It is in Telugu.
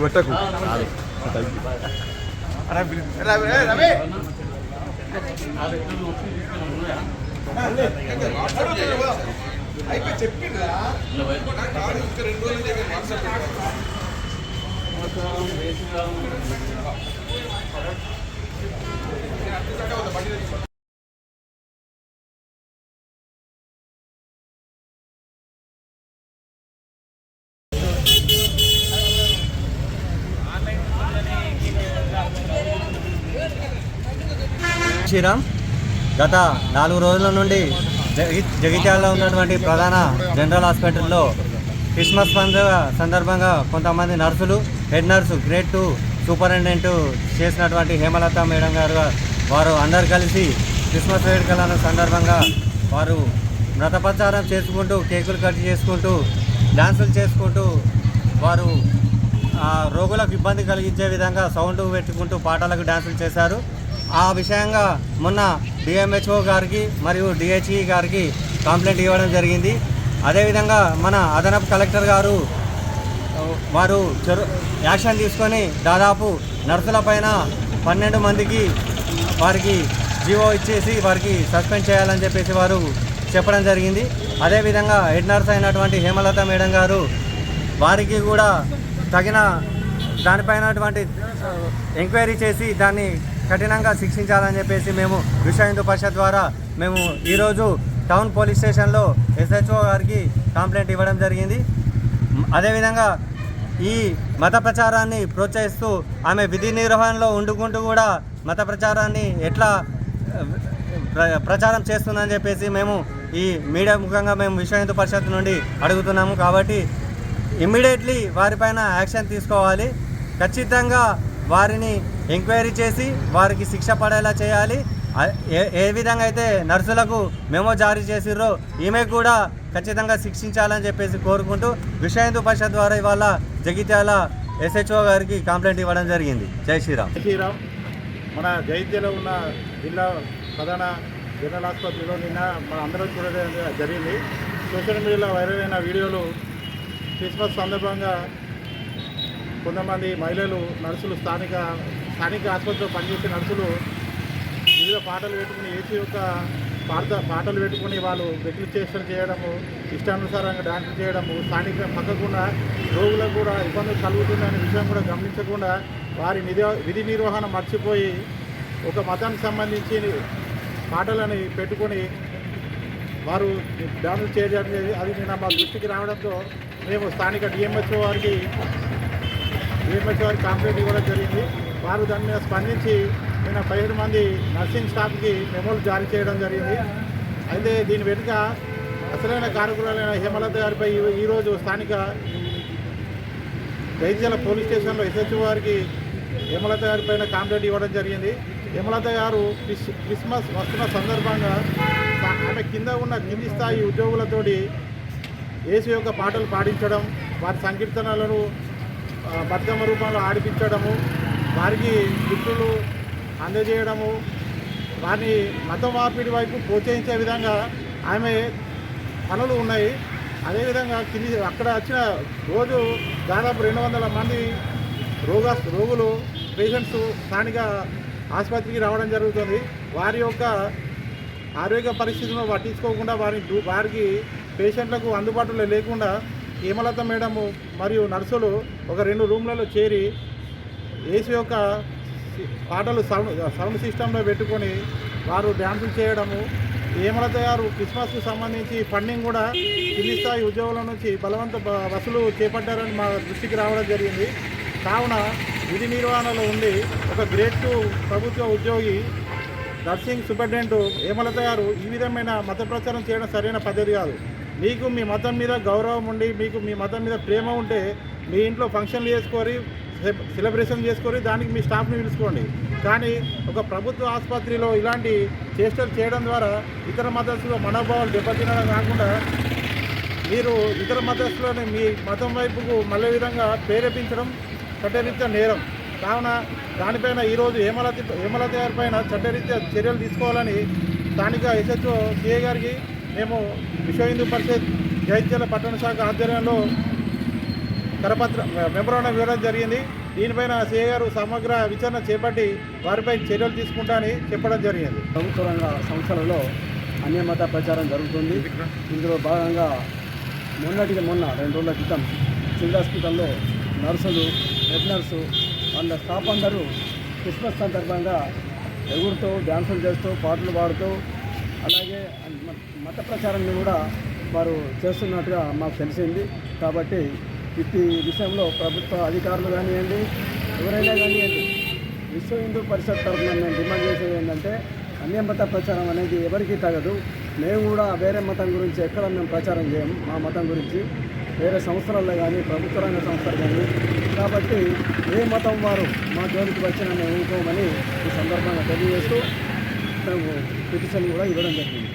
కొట్టకు శ్రీరామ్. గత నాలుగు రోజుల నుండి జగి జగిత్యాలలో ఉన్నటువంటి ప్రధాన జనరల్ హాస్పిటల్లో క్రిస్మస్ పండుగ సందర్భంగా కొంతమంది నర్సులు head nurse grade two superintendent చేసినటువంటి హేమలత మేడం గారు వారు అందరు కలిసి క్రిస్మస్ వేడుకలను సందర్భంగా వారు వ్రతపచారం చేసుకుంటూ కేకులు కట్ చేసుకుంటూ డాన్సులు చేసుకుంటూ వారు ఆ, రోగులకు ఇబ్బంది కలిగించే విధంగా సౌండ్ పెట్టుకుంటూ పాటలకు డాన్సులు చేశారు. ఆ విషయంగా మొన్న డిఎంహెచ్ఓ గారికి మరియు డిహెచ్ఈ గారికి కంప్లైంట్ ఇవ్వడం జరిగింది. అదేవిధంగా మన అదనపు కలెక్టర్ గారు వారు చొర యాక్షన్ తీసుకొని దాదాపు నర్సుల పైన పన్నెండు మందికి వారికి జీవో ఇచ్చేసి వారికి సస్పెండ్ చేయాలని చెప్పేసి వారు చెప్పడం జరిగింది. అదేవిధంగా హెడ్ నర్స్ అయినటువంటి హేమలత మేడం గారు వారికి కూడా తగిన దానిపైనటువంటి ఆ, ఎంక్వైరీ చేసి దాన్ని కఠినంగా శిక్షించాలని చెప్పేసి మేము విశ్వ హిందూ పరిషత్ ద్వారా మేము ఈరోజు టౌన్ పోలీస్ స్టేషన్లో ఎస్హెచ్ఓ గారికి కంప్లైంట్ ఇవ్వడం జరిగింది. అదేవిధంగా ఈ మత ప్రచారాన్ని ప్రోత్సహిస్తూ ఆమె విధి నిర్వహణలో ఉండుకుంటూ కూడా మత ప్రచారాన్ని ఎట్లా ప్ర- ప్రచారం చేస్తుందని చెప్పేసి మేము ఈ మీడియా ముఖంగా మేము విశ్వ హిందూ పరిషత్ నుండి అడుగుతున్నాము కాబట్టి ఇమ్మీడియట్లీ వారిపైన యాక్షన్ తీసుకోవాలి. ఖచ్చితంగా వారిని ఎంక్వైరీ చేసి వారికి శిక్ష పడేలా చేయాలి. ఏ ఏ విధంగా అయితే నర్సులకు మెమో జారీ చేసిర్రో ఈమె కూడా ఖచ్చితంగా శిక్షించాలని చెప్పేసి కోరుకుంటూ విషయ హిందూ పరిషత్ ద్వారా ఇవాళ జగిత్యాల ఎస్హెచ్ఓ గారికి కంప్లైంట్ ఇవ్వడం జరిగింది. జై శ్రీరామ్. శ్రీరామ్. మన జగిత్యాలో ఉన్న జిల్లా ప్రధాన జనరల్ ఆసుపత్రిలో నిన్న మన అందరం చూడడం జరిగింది. సోషల్ మీడియాలో వైరల్ అయిన వీడియోలు క్రిస్మస్ సందర్భంగా కొంతమంది మహిళలు నర్సులు స్థానిక స్థానిక ఆసుపత్రిలో పనిచేసే నర్సులు వివిధ పాటలు పెట్టుకుని ఏసీ యొక్క పాట పాటలు పెట్టుకుని వాళ్ళు బెట్లు చేష్టలు చేయడము ఇష్టానుసారంగా డాన్సులు చేయడము స్థానిక పక్కకుండా రోగులకు కూడా ఇబ్బందులు కలుగుతుందనే విషయం కూడా గమనించకుండా వారి నిధి విధి నిర్వహణ మర్చిపోయి ఒక మతానికి సంబంధించి పాటలని పెట్టుకొని వారు డాన్సులు చేయడం అది నిన్న మా దృష్టికి రావడంతో మేము స్థానిక డిఎంహెచ్ఓ వారికి డిఎంహెచ్ఓ వారికి కంప్లైంట్ ఇవ్వడం జరిగింది. వారు దాని మీద స్పందించి నిన్న పదిహేడు మంది నర్సింగ్ స్టాఫ్కి మెమోలు జారీ చేయడం జరిగింది. అయితే దీని వెనుక అసలైన కారకురాలైన హేమలత గారిపై ఈ- ఈరోజు స్థానిక జైజల పోలీస్ స్టేషన్లో ఎస్హెచ్ఓ వారికి హేమలత గారి పైన కాంప్లైంట్ ఇవ్వడం జరిగింది. హేమలత గారు క్రిస్ క్రిస్మస్ వస్తున్న సందర్భంగా ఆమె కింద ఉన్న కింది స్థాయి ఉద్యోగులతోటి యేసు యొక్క పాటలు పాడించడం వారి సంకీర్తనలను బతుకమ్మ రూపంలో ఆడిపించడము వారికి గిఫ్టులు అందజేయడము వారిని మత మార్పిడి వైపు ప్రోత్సహించే విధంగా ఆమె పనులు ఉన్నాయి. అదేవిధంగా కింది అక్కడ వచ్చిన రోజు దాదాపు రెండు వందల మంది రోగ రోగులు పేషెంట్స్ స్థానిక ఆసుపత్రికి రావడం జరుగుతుంది. వారి యొక్క ఆరోగ్య పరిస్థితులను పట్టించుకోకుండా వారి వారికి పేషెంట్లకు అందుబాటులో లేకుండా హేమలత మేడము మరియు నర్సులు ఒక రెండు రూమ్లలో చేరి ఏసీ యొక్క పాటలు సౌండ్ సౌండ్ సిస్టంలో పెట్టుకొని వారు డ్యాన్సులు చేయడము. హేమలత గారు క్రిస్మస్కు సంబంధించి ఫండింగ్ కూడా కింది స్థాయి ఉద్యోగుల నుంచి బలవంత వసూలు చేపట్టారని మా దృష్టికి రావడం జరిగింది. కావున విధి నిర్వహణలో ఉండి ఒక గ్రేడ్ టూ ప్రభుత్వ ఉద్యోగి నర్సింగ్ సూపరింటెండెంట్ హేమలత గారు ఈ విధమైన మత ప్రచారం చేయడం సరైన పద్ధతి కాదు. మీకు మీ మతం మీద గౌరవం ఉండి మీకు మీ మతం మీద ప్రేమ ఉంటే మీ ఇంట్లో ఫంక్షన్లు చేసుకొని సెలబ్రేషన్ చేసుకొని దానికి మీ స్టాఫ్ని పిలుచుకోండి. కానీ ఒక ప్రభుత్వ ఆసుపత్రిలో ఇలాంటి చేష్టలు చేయడం ద్వారా ఇతర మతస్థుల మనోభావాలు దెబ్బతినడం కాకుండా మీరు ఇతర మతస్థులని మీ మతం వైపుకు మళ్ళీ విధంగా ప్రేరేపించడం చట్టరీత్యా నేరం. కావున దానిపైన ఈరోజు హేమలత హేమలత గారి పైన చట్టరీత్యా చర్యలు తీసుకోవాలని స్థానిక ఎస్హెచ్ఓ సిఏ గారికి మేము విశ్వ హిందూ పరిషత్ జైత్యాల పట్టణ శాఖ ఆధ్వర్యంలో కరపత్ర మెమరాండం ఇవ్వడం జరిగింది. దీనిపైన సిఐ గారు సమగ్ర విచారణ చేపట్టి వారిపై చర్యలు తీసుకుంటా అని చెప్పడం జరిగింది. ప్రభుత్వ రంగ సంస్థలలో అన్యమత ప్రచారం జరుగుతుంది. ఇందులో భాగంగా మొన్నటికి మొన్న రెండు రోజుల క్రితం సివిల్ హాస్పిటల్లో నర్సులు హెడ్ నర్సు వాళ్ళ స్టాఫ్ అందరూ క్రిస్మస్ సందర్భంగా ఎగురుతూ డ్యాన్సులు చేస్తూ పాటలు పాడుతూ అలాగే మత ప్రచారాన్ని కూడా వారు చేస్తున్నట్టుగా మాకు తెలిసింది. కాబట్టి ఇట్టి విషయంలో ప్రభుత్వ అధికారులు కానివ్వండి ఎవరైనా కానివ్వండి విశ్వ హిందూ పరిషత్ తరఫున మేము డిమాండ్ చేసేది ఏంటంటే అన్యమత ప్రచారం అనేది ఎవరికీ తగదు. మేము కూడా వేరే మతం గురించి ఎక్కడ మేము ప్రచారం చేయము మా మతం గురించి. వేరే సంస్థలలో కానీ ప్రభుత్వ రంగ సంస్థలు కానీ. కాబట్టి ఏ మతం వారు మా జోలికి వచ్చినా మేము ఊరుకోమని ఈ సందర్భంగా తెలియజేస్తూ పిటిషన్ కూడా ఇవ్వడం జరిగింది.